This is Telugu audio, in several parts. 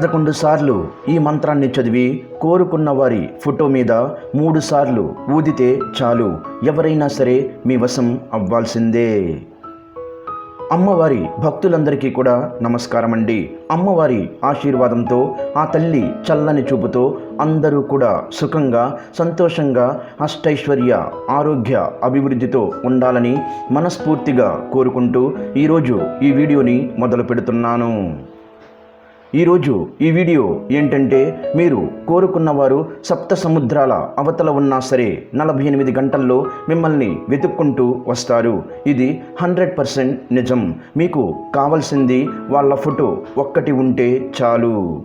పదకొండు సార్లు ఈ మంత్రాన్ని చదివి కోరుకున్న వారి ఫోటో మీద మూడు సార్లు ఊదితే చాలు. ఎవరైనా సరే మీ వశం అవ్వాల్సిందే. అమ్మవారి భక్తులందరికీ కూడా నమస్కారం అండి అమ్మవారి ఆశీర్వాదంతో ఆ తల్లి చల్లని చూపుతో అందరూ కూడా సుఖంగా సంతోషంగా అష్టైశ్వర్య ఆరోగ్య అభివృద్ధితో ఉండాలని మనస్ఫూర్తిగా కోరుకుంటూ ఈరోజు ఈ వీడియోని మొదలు పెడుతున్నాను ఈరోజు ఈ వీడియో ఏంటంటే మీరు కోరుకున్న వారు సప్త సముద్రాల అవతల ఉన్నా సరే నలభై ఎనిమిది గంటల్లో మిమ్మల్ని వెతుక్కుంటూ వస్తారు. ఇది హండ్రెడ్ పర్సెంట్ నిజం. మీకు కావలసింది వాళ్ళ ఫోటో ఒక్కటి ఉంటే చాలు.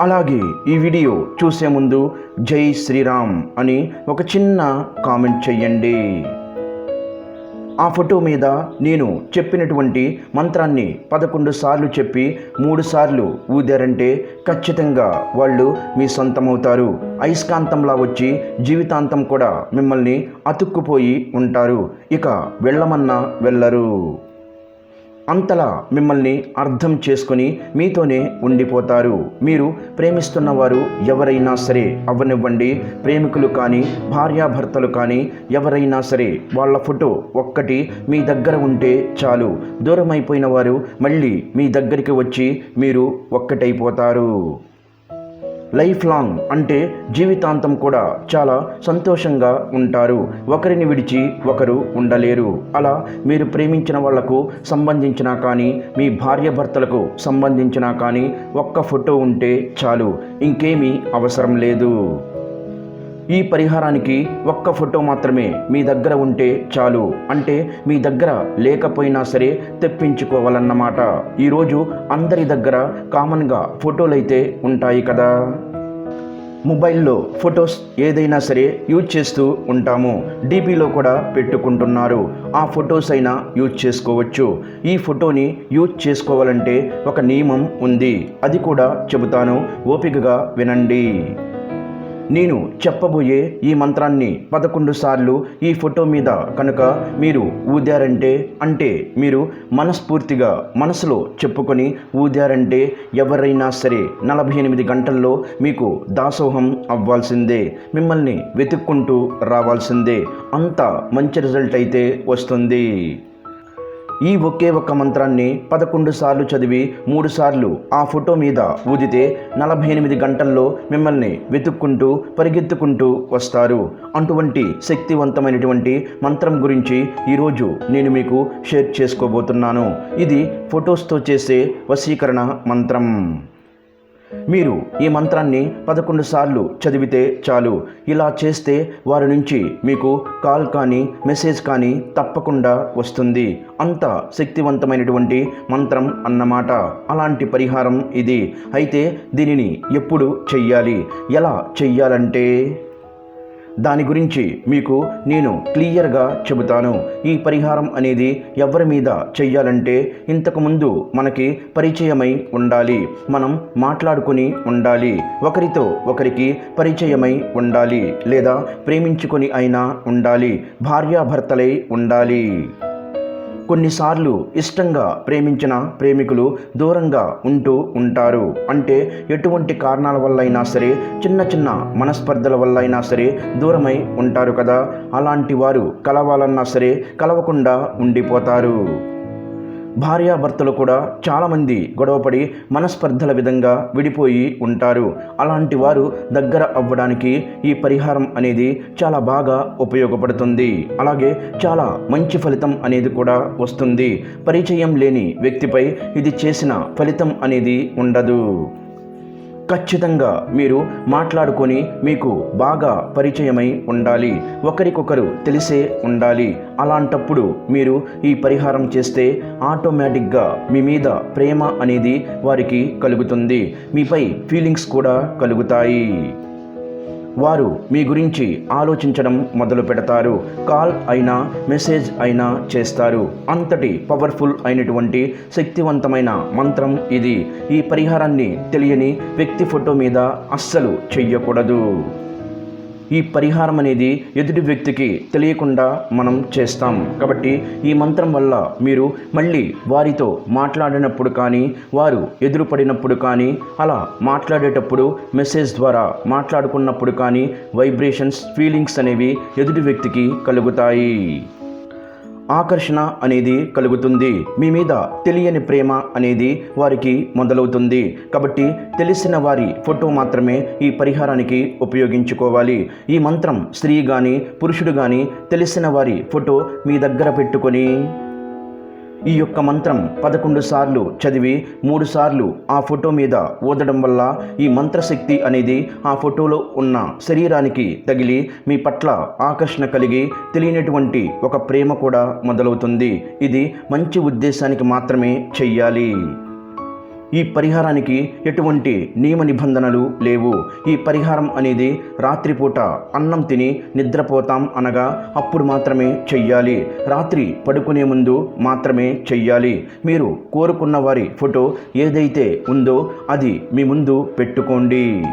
అలాగే ఈ వీడియో చూసే ముందు జై శ్రీరామ్ అని ఒక చిన్న కామెంట్ చెయ్యండి. ఆ ఫోటో మీద నేను చెప్పినటువంటి మంత్రాన్ని పదకొండు సార్లు చెప్పి మూడు సార్లు ఊదారంటే ఖచ్చితంగా వాళ్ళు మీ సొంతమవుతారు. అయస్కాంతంలా వచ్చి జీవితాంతం కూడా మిమ్మల్ని అతుక్కుపోయి ఉంటారు. ఇక వెళ్ళమన్నా వెళ్ళరు. అంతలా మిమ్మల్ని అర్థం చేసుకొని మీతోనే ఉండిపోతారు. మీరు ప్రేమిస్తున్న వారు ఎవరైనా సరే అవ్వనివ్వండి. ప్రేమికులు కానీ భార్యాభర్తలు కానీ ఎవరైనా సరే వాళ్ళ ఫోటో ఒక్కటి మీ దగ్గర ఉంటే చాలు. దూరమైపోయిన వారు మళ్ళీ మీ దగ్గరికి వచ్చి మీరు ఒక్కటైపోతారు. లైఫ్ లాంగ్ అంటే జీవితాంతం కూడా చాలా సంతోషంగా ఉంటారు. ఒకరిని విడిచి ఒకరు ఉండలేరు. అలా మీరు ప్రేమించిన వాళ్ళకు సంబంధించినా కానీ మీ భార్య భర్తలకు సంబంధించినా కానీ ఒక్క ఫోటో ఉంటే చాలు. ఇంకేమీ అవసరం లేదు. ఈ పరిహారానికి ఒక్క ఫోటో మాత్రమే మీ దగ్గర ఉంటే చాలు. అంటే మీ దగ్గర లేకపోయినా సరే తెప్పించుకోవాలన్నమాట. ఈరోజు అందరి దగ్గర కామన్గా ఫోటోలు అయితే ఉంటాయి కదా. మొబైల్లో ఫొటోస్ ఏదైనా సరే యూజ్ చేస్తూ ఉంటాము. డీపీలో కూడా పెట్టుకుంటున్నారు. ఆ ఫొటోస్ అయినా యూజ్ చేసుకోవచ్చు. ఈ ఫోటోని యూజ్ చేసుకోవాలంటే ఒక నియమం ఉంది. అది కూడా చెబుతాను. ఓపికగా వినండి. నేను చెప్పబోయే ఈ మంత్రాన్ని పదకొండు సార్లు ఈ ఫోటో మీద కనుక మీరు ఊదారంటే అంటే మీరు మనస్ఫూర్తిగా మనసులో చెప్పుకొని ఊదారంటే ఎవరైనా సరే నలభై ఎనిమిది గంటల్లో మీకు దాసోహం అవ్వాల్సిందే మిమ్మల్ని వెతుక్కుంటూ రావాల్సిందే. అంత మంచి రిజల్ట్ అయితే వస్తుంది. ఈ ఒకే ఒక్క మంత్రాన్ని పదకొండు సార్లు చదివి మూడు సార్లు ఆ ఫోటో మీద ఊదితే నలభై ఎనిమిది గంటల్లో మిమ్మల్ని వెతుక్కుంటూ పరిగెత్తుకుంటూ వస్తారు. అటువంటి శక్తివంతమైనటువంటి మంత్రం గురించి ఈరోజు నేను మీకు షేర్ చేసుకోబోతున్నాను. ఇది ఫొటోస్తో చేసే వశీకరణ మంత్రం. మీరు ఈ మంత్రాన్ని పదకొండు సార్లు చదివితే చాలు. ఇలా చేస్తే వారి నుంచి మీకు కాల్ కానీ మెసేజ్ కానీ తప్పకుండా వస్తుంది. అంత శక్తివంతమైనటువంటి మంత్రం అన్నమాట. అలాంటి పరిహారం ఇది. అయితే దీనిని ఎప్పుడు చెయ్యాలి? ఎలా చెయ్యాలంటే దాని గురించి మీకు నేను క్లియర్గా చెబుతాను. ఈ పరిహారం అనేది ఎవరి మీద చెయ్యాలంటే ఇంతకుముందు మనకి పరిచయమై ఉండాలి. మనం మాట్లాడుకొని ఉండాలి. ఒకరితో ఒకరికి పరిచయమై ఉండాలి. లేదా ప్రేమించుకొని అయినా ఉండాలి. భార్యాభర్తలై ఉండాలి. కొన్నిసార్లు ఇష్టంగా ప్రేమించిన ప్రేమికులు దూరంగా ఉంటూ ఉంటారు. అంటే ఎటువంటి కారణాల వల్ల అయినా సరే చిన్న చిన్న మనస్పర్ధల వల్ల అయినా సరే దూరమై ఉంటారు కదా. అలాంటి వారు కలవాలన్నా సరే కలవకుండా ఉండిపోతారు. భార్యాభర్తలు కూడా చాలామంది గొడవపడి మనస్పర్ధల విధంగా విడిపోయి ఉంటారు. అలాంటి వారు దగ్గర అవ్వడానికి ఈ పరిహారం అనేది చాలా బాగా ఉపయోగపడుతుంది. అలాగే చాలా మంచి ఫలితం అనేది కూడా వస్తుంది. పరిచయం లేని వ్యక్తిపై ఇది చేసిన ఫలితం అనేది ఉండదు. ఖచ్చితంగా మీరు మాట్లాడుకొని మీకు బాగా పరిచయమై ఉండాలి. ఒకరికొకరు తెలిసే ఉండాలి. అలాంటప్పుడు మీరు ఈ పరిహారం చేస్తే ఆటోమేటిక్గా మీ మీద ప్రేమ అనేది వారికి కలుగుతుంది. మీపై ఫీలింగ్స్ కూడా కలుగుతాయి. వారు మీ గురించి ఆలోచించడం మొదలు పెడతారు. కాల్ అయినా మెసేజ్ అయినా చేస్తారు. అంతటి పవర్ఫుల్ అయినటువంటి శక్తివంతమైన మంత్రం ఇది. ఈ పరిహారాన్ని తెలియని వ్యక్తి ఫోటో మీద అస్సలు చెయ్యకూడదు. ఈ పరిహారం అనేది ఎదుటి వ్యక్తికి తెలియకుండా మనం చేస్తాం. కాబట్టి ఈ మంత్రం వల్ల మీరు మళ్ళీ వారితో మాట్లాడినప్పుడు కానీ వారు ఎదురుపడినప్పుడు కానీ అలా మాట్లాడేటప్పుడు మెసేజ్ ద్వారా మాట్లాడుకున్నప్పుడు కానీ వైబ్రేషన్స్ ఫీలింగ్స్ అనేవి ఎదుటి వ్యక్తికి కలుగుతాయి. ఆకర్షణ అనేది కలుగుతుంది. మీ మీద తెలియని ప్రేమ అనేది వారికి మొదలవుతుంది. కాబట్టి తెలిసిన వారి ఫోటో మాత్రమే ఈ పరిహారానికి ఉపయోగించుకోవాలి. ఈ మంత్రం స్త్రీ కానీ పురుషుడు కానీ తెలిసిన వారి ఫోటో మీ దగ్గర పెట్టుకొని ఈ యొక్క మంత్రం పదకొండు సార్లు చదివి మూడు సార్లు ఆ ఫోటో మీద ఊదడం వల్ల ఈ మంత్రశక్తి అనేది ఆ ఫోటోలో ఉన్న శరీరానికి తగిలి మీ పట్ల ఆకర్షణ కలిగి తెలియనటువంటి ఒక ప్రేమ కూడా మొదలవుతుంది. ఇది మంచి ఉద్దేశానికి మాత్రమే చెయ్యాలి. ఈ పరిహారానికి ఎటువంటి నియమ నిబంధనలు లేవు. ఈ పరిహారం అనేది రాత్రిపూట అన్నం తిని నిద్రపోతాం అనగా అప్పుడు మాత్రమే చెయ్యాలి. రాత్రి పడుకునే ముందు మాత్రమే చెయ్యాలి. మీరు కోరుకున్న వారి ఫోటో ఏదైతే ఉందో అది మీ ముందు పెట్టుకోండి.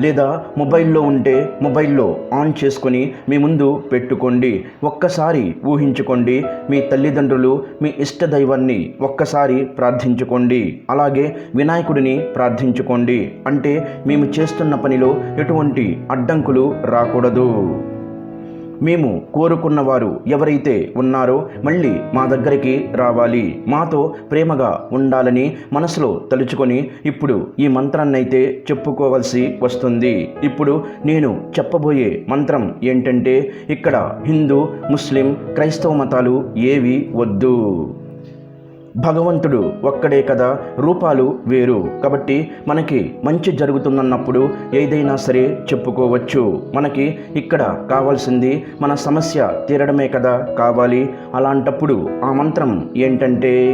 లేదా మొబైల్లో ఉంటే మొబైల్లో ఆన్ చేసుకొని మీ ముందు పెట్టుకోండి. ఒక్కసారి ఊహించుకోండి. మీ తల్లిదండ్రులు మీ ఇష్ట దైవాన్ని ఒక్కసారి ప్రార్థించుకోండి. అలాగే వినాయకుడిని ప్రార్థించుకోండి. అంటే మేము చేస్తున్న పనిలో ఎటువంటి అడ్డంకులు రాకూడదు. మేము కోరుకున్న వారు ఎవరైతే ఉన్నారో మళ్ళీ మా దగ్గరికి రావాలి. మాతో ప్రేమగా ఉండాలని మనసులో తలుచుకొని ఇప్పుడు ఈ మంత్రాన్ని అయితే చెప్పుకోవాల్సి వస్తుంది. ఇప్పుడు నేను చెప్పబోయే మంత్రం ఏంటంటే ఇక్కడ హిందూ ముస్లిం క్రైస్తవ మతాలు ఏవి వద్దు. భగవంతుడు ఒక్కడే కదా? రూపాలు వేరు. కాబట్టి మనకి మంచి జరుగుతుందన్నప్పుడు ఏదైనా సరే చెప్పుకోవచ్చు. మనకి ఇక్కడ కావాల్సింది మన సమస్య తీరడమే కదా? కావాలి. అలాంటప్పుడు ఆ మంత్రం ఏంటంటే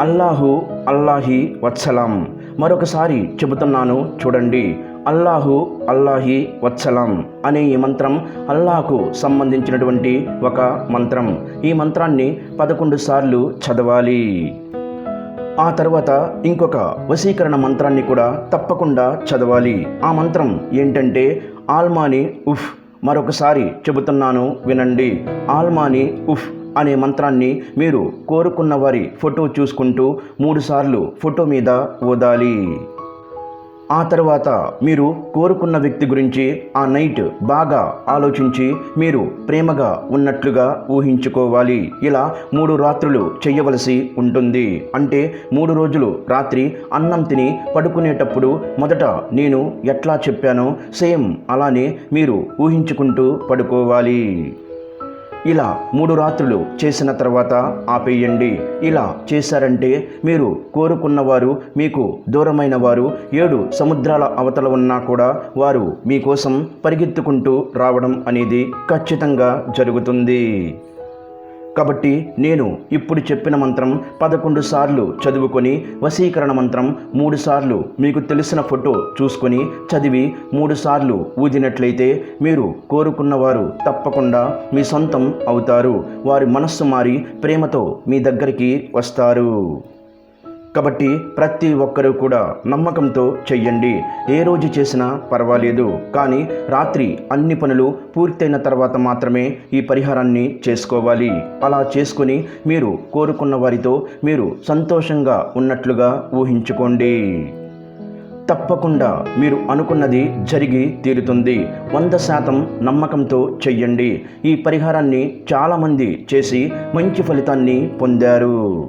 అల్లాహు అల్లాహి వత్సలం. మరొకసారి చెబుతున్నాను చూడండి. అల్లాహు అల్లాహి వత్సలం అనే ఈ మంత్రం అల్లాహకు సంబంధించినటువంటి ఒక మంత్రం. ఈ మంత్రాన్ని పదకొండు సార్లు చదవాలి. ఆ తర్వాత ఇంకొక వశీకరణ మంత్రాన్ని కూడా తప్పకుండా చదవాలి. ఆ మంత్రం ఏంటంటే ఆల్మాని ఉఫ్ మరొకసారి చెబుతున్నాను వినండి. ఆల్మాని ఉఫ్ అనే మంత్రాన్ని మీరు కోరుకున్న వారి ఫోటో చూసుకుంటూ మూడుసార్లు ఫోటో మీద ఓదాలి ఆ తర్వాత మీరు కోరుకున్న వ్యక్తి గురించి ఆ నైట్ బాగా ఆలోచించి మీరు ప్రేమగా ఉన్నట్లుగా ఊహించుకోవాలి. ఇలా మూడు రాత్రులు చేయవలసి ఉంటుంది. అంటే మూడు రోజులు రాత్రి అన్నం తిని పడుకునేటప్పుడు మొదట నేను ఎట్లా చెప్పానో సేమ్ అలానే మీరు ఊహించుకుంటూ పడుకోవాలి. ఇలా మూడు రాత్రులు చేసిన తర్వాత ఆపేయండి. ఇలా చేశారంటే మీరు కోరుకున్నవారు మీకు దూరమైన వారు ఏడు సముద్రాల అవతల ఉన్నా కూడా వారు మీకోసం పరిగెత్తుకుంటూ రావడం అనేది ఖచ్చితంగా జరుగుతుంది. కాబట్టి నేను ఇప్పుడు చెప్పిన మంత్రం పదకొండు సార్లు చదువుకొని వశీకరణ మంత్రం మూడు సార్లు మీకు తెలిసిన ఫోటో చూసుకొని చదివి మూడు సార్లు ఊదినట్లయితే మీరు కోరుకున్నవారు తప్పకుండా మీ సొంతం అవుతారు. వారి మనస్సు మారి ప్రేమతో మీ దగ్గరికి వస్తారు. కాబట్టి ప్రతి ఒక్కరూ కూడా నమ్మకంతో చెయ్యండి. ఏ రోజు చేసినా పర్వాలేదు. కానీ రాత్రి అన్ని పనులు పూర్తయిన తర్వాత మాత్రమే ఈ పరిహారాన్ని చేసుకోవాలి. అలా చేసుకొని మీరు కోరుకున్న వారితో మీరు సంతోషంగా ఉన్నట్లుగా ఊహించుకోండి. తప్పకుండా మీరు అనుకున్నది జరిగి తీరుతుంది. వంద శాతం నమ్మకంతో చెయ్యండి. ఈ పరిహారాన్ని చాలామంది చేసి మంచి ఫలితాన్ని పొందారు.